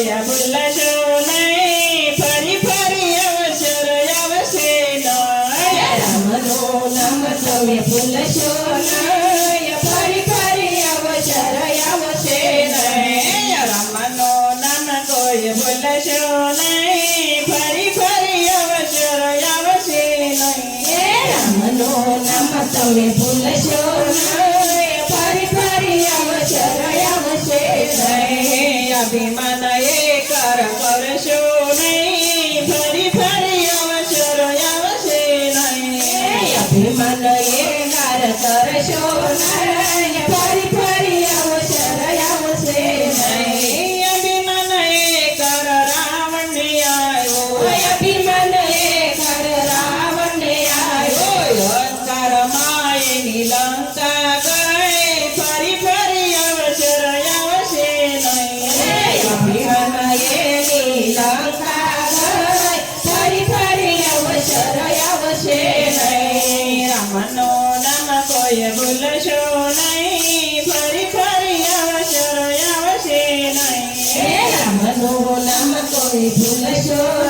ગયા ભૂલશો નહીં ફરી ફરી અવસર આવશે રામનો નામ તમે ભૂલશો નહીં. ફરી ફરી અવસર આવશે નહીં રામનો નામ કોઈ ભૂલશો નહીં ફરી ફરી અવસર આવશે નહીં રામનો નામ તમે ભૂલશો નહીં ફરી ફરી અભિમાન Let's.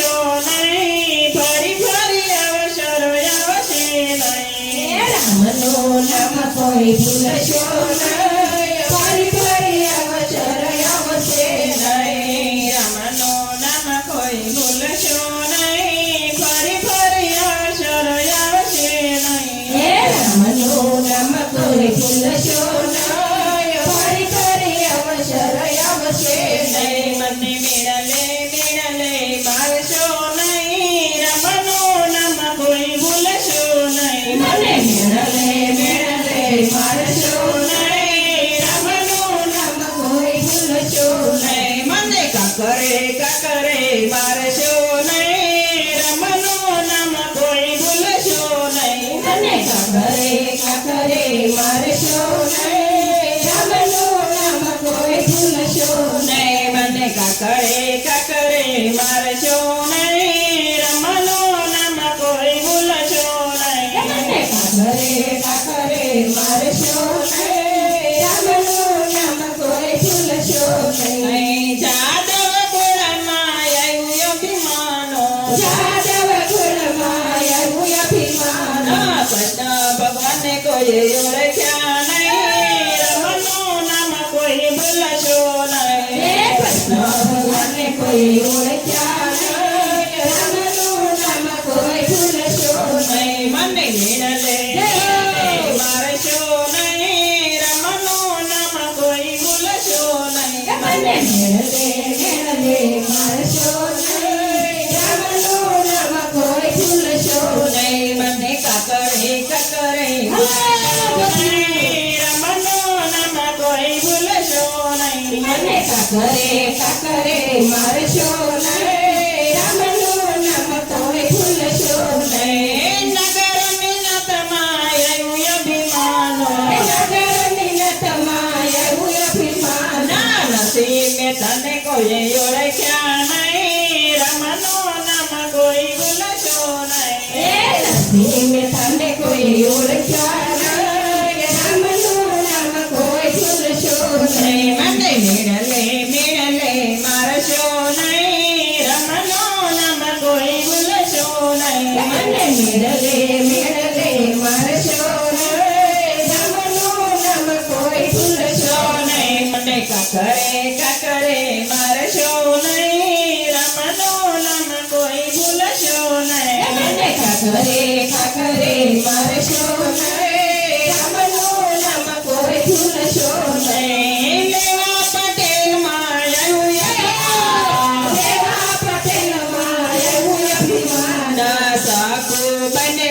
ભગવાનને કોઈ ઓળખ્યા નહીં. રમણનું નામ કોઈ બોલશો નહીં. ભગવાનને કોઈ ઓળખ્યા મને કાકરે કાકરે મારશો નહીં રામનું નામ તોય ભૂલશો નહીં નગર મિનત માયું અભિમાન. નગર મિનત માયું અભિમાન. નસી મેં તને કોઈ ઓળખ્યા ઠાકરે ઠાકરે મારે શોને રામનો નામ કોઈ ભૂલ શોને લેવા પટેલ માયું લેવા પટેલ માયું અભિમાન સાકુ બને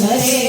Yes.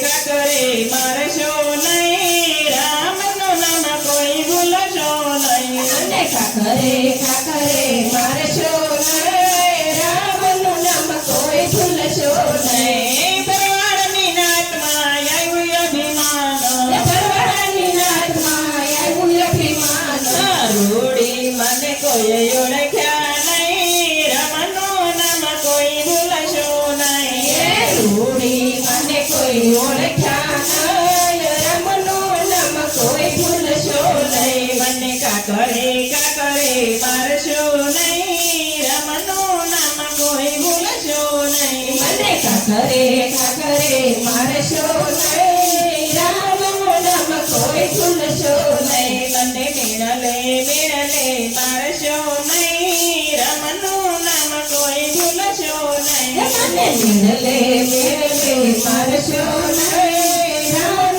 ભેગા કરે મારશો નહીં રામનું નામ કોઈ ભૂલશો નહીં. રેખા કરે પારશો નહીં રમનું નામ કોઈ ભૂલશો નહીં. મને મિલલે મેરે પારશો નહીં